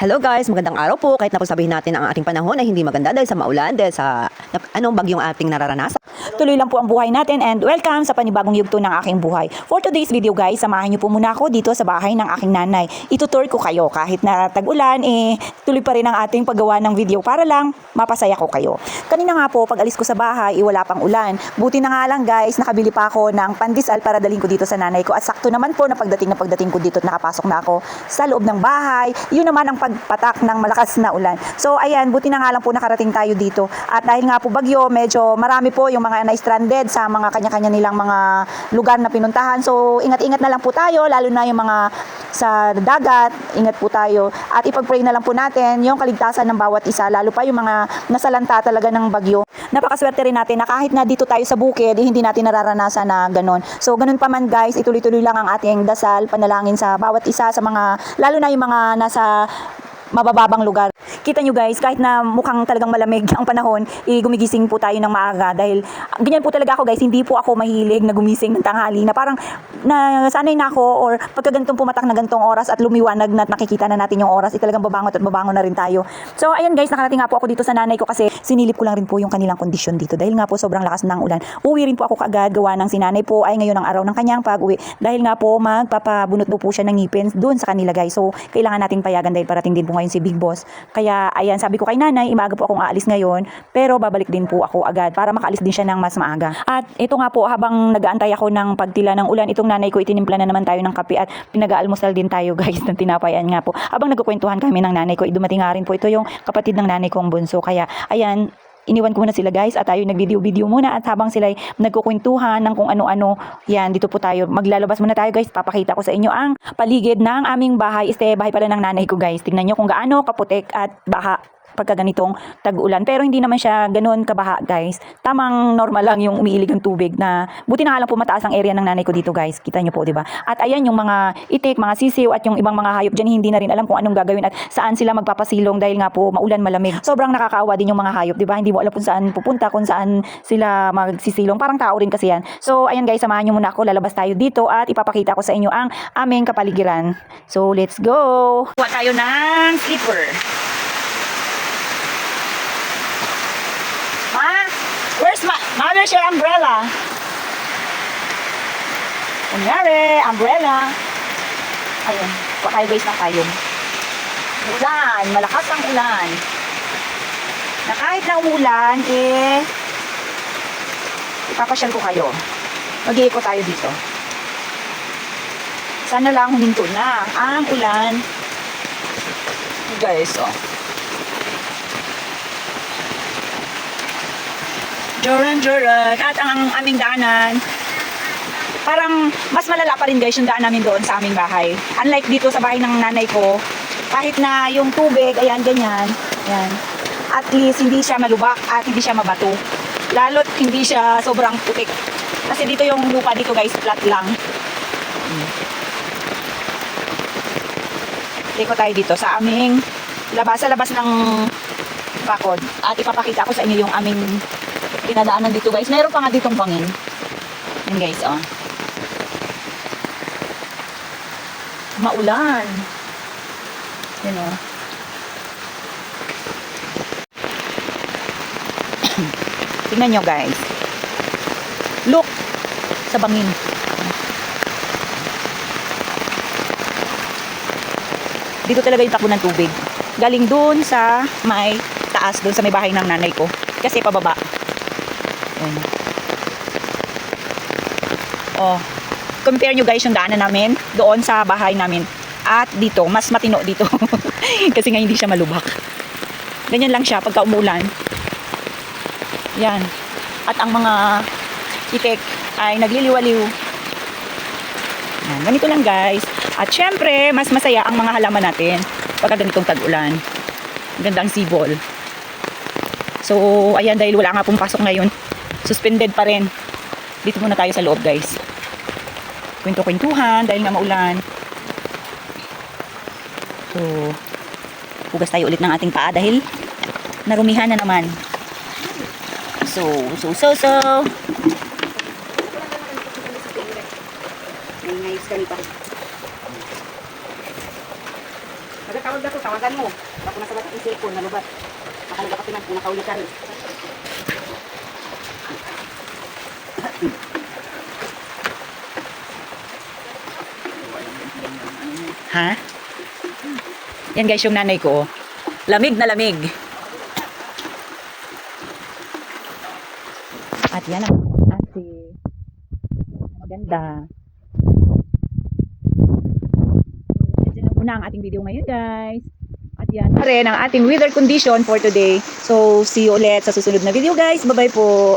Hello guys, magandang araw po. Kahit na po sabihin natin ang ating panahon ay hindi maganda dahil sa maulan, dahil sa anong bagyong ating nararanasan. Tuloy lang po ang buhay natin and welcome sa panibagong yugto ng aking buhay. For today's video guys, samahan niyo po muna ako dito sa bahay ng aking nanay. Itutour ko kayo kahit na tag-ulan, eh tuloy pa rin ang ating paggawa ng video para lang mapasaya ko kayo. Kanina nga po, pag alis ko sa bahay, eh, wala pang ulan. Buti na nga lang guys, nakabili pa ako ng pandesal para dalhin ko dito sa nanay ko. At sakto naman po na pagdating na pagdating ko dito at nakapasok na ako sa loob ng bahay. Yun naman ang pagpatak ng malakas na ulan. So ayan, buti na nga lang po nakarating tayo dito. At dahil nga po bagyo, medyo marami po yung mga na-stranded sa mga kanya-kanya nilang mga lugar na pinuntahan. So ingat-ingat na lang po tayo, lalo na yung mga sa dagat, ingat po tayo. At ipag-pray na lang po natin yung kaligtasan ng bawat isa, lalo pa yung mga nasalanta talaga ng bagyo. Napakaswerte rin natin na kahit na dito tayo sa bukid, eh, hindi natin nararanasan na ganun. So ganun pa man guys, ituloy-tuloy lang ang ating dasal, panalangin sa bawat isa sa mga, lalo na yung mga nasa mabababang lugar. Kita nyo guys, kahit na mukhang talagang malamig ang panahon, eh, gumigising po tayo ng maaga dahil ah, ganyan po talaga ako guys, hindi po ako mahilig na gumising ng tanghali na parang nasanay na ako or pagka ganitong pumatak na ganitong oras at lumiwanag na nakikita na natin yung oras, eh, talagang babangot at babangon na rin tayo. So ayan guys, nakarating nga po ako dito sa nanay ko kasi sinilip ko lang rin po yung kanilang kondisyon dito dahil nga po sobrang lakas ng ulan. Uwi rin po ako kaagad gawa ng sinanay po ay ngayon ang araw ng kanyang pag-uwi dahil nga po magpapabunot po, po siya ng ngipin doon sa kanila guys. So kailangan nating payagan dahil parating din po ngayon si Big Boss. Kaya ayan, sabi ko kay nanay, imaga po akong aalis ngayon pero babalik din po ako agad para makaalis din siya ng mas maaga. At ito nga po habang nag-aantay ako ng pagtila ng ulan, itong nanay ko itinimpla na naman tayo ng kape at pinag-aalmusal din tayo guys ng tinapayan nga po. Habang nagkukwentuhan kami ng nanay ko, eh, dumating nga rin po ito yung kapatid ng nanay kong bunso. Kaya ayan, iniwan ko muna sila guys at tayo nag-video-video muna at habang sila nagkukwentuhan ng kung ano-ano, yan, dito po tayo. Maglalabas muna tayo guys, papakita ko sa inyo ang paligid ng aming bahay. Este, bahay pala ng nanay ko guys. Tingnan nyo kung gaano kaputik at baha pagka ganitong tag-ulan. Pero hindi naman siya ganoon kabaha, guys. Tamang normal lang yung umiilig ng tubig na buti na lang po mataas ang area ng nanay ko dito, guys. Kita niyo po, 'di ba? At ayan yung mga itik, mga sisiw at yung ibang mga hayop diyan hindi na rin alam kung anong gagawin at saan sila magpapasilong dahil nga po maulan malamig. Sobrang nakakaawa din yung mga hayop, 'di ba? Hindi mo alam kung saan pupunta, kung saan sila magsisilong. Parang tao rin kasi yan. So, ayan guys, samahan niyo muna ako. Lalabas tayo dito at ipapakita ko sa inyo ang aming kapaligiran. So, let's go! Kuha tayo ng slipper. Ma, where's your umbrella? Kunyari, umbrella. Ayun, tayo guys ng tayong. Ulan, malakas ang ulan. Na kahit na umulan, eh, ipapasyal ko kayo. Mag-iiko tayo dito. Sana lang huminto na ang ulan. Guys, oh. Joran, Joran. At ang aming daanan, parang mas malala pa rin guys yung daan namin doon sa aming bahay. Unlike dito sa bahay ng nanay ko, kahit na yung tubig, ayan, ganyan, ayan. At least hindi siya malubak at hindi siya mabato. Lalo't hindi siya sobrang putik. Kasi dito yung lupa dito guys, flat lang. Liko tayo dito sa aming labas, sa labas ng bakod. At ipapakita ko sa inyo yung aming pinadaanan dito guys. Meron pa nga ditong pangin. Yan guys, oh. Maulan. Yan oh. Tingnan nyo guys. Look sa bangin. Dito talaga yung takbo ng tubig. Galing doon sa may taas, doon sa may bahay ng nanay ko. Kasi pababa. Ayan. Oh, compare nyo guys yung daanan namin doon sa bahay namin. At dito, mas matino dito. Kasi nga hindi siya malubak. Ganyan lang siya pagka umulan. Yan. At ang mga itik ay nagliliwaliw. Yan. Ganito lang guys. At syempre, mas masaya ang mga halaman natin pagka ganitong tag-ulan. Ganda ang sibol. So, ayan dahil wala nga pong pasok ngayon. Suspended pa rin. Dito muna tayo sa loob guys. Kwento-kwentuhan dahil nga maulan. So, hugas tayo ulit ng ating paa dahil narumihan na naman. So, so, so, so. May ngayos kami pa. tawag na to, tawagan mo. Bako na sa lahat ng cellphone na lubat. Baka nagkakatinan kung nakaulit Ha? Yan guys, yung nanay ko. oh. Lamig na lamig. At yan ang ate. Maganda. Yan lang muna ang ating video ngayon guys. At yan pa rin ang ating weather condition for today. So, see you ulit sa susunod na video guys. Bye-bye po.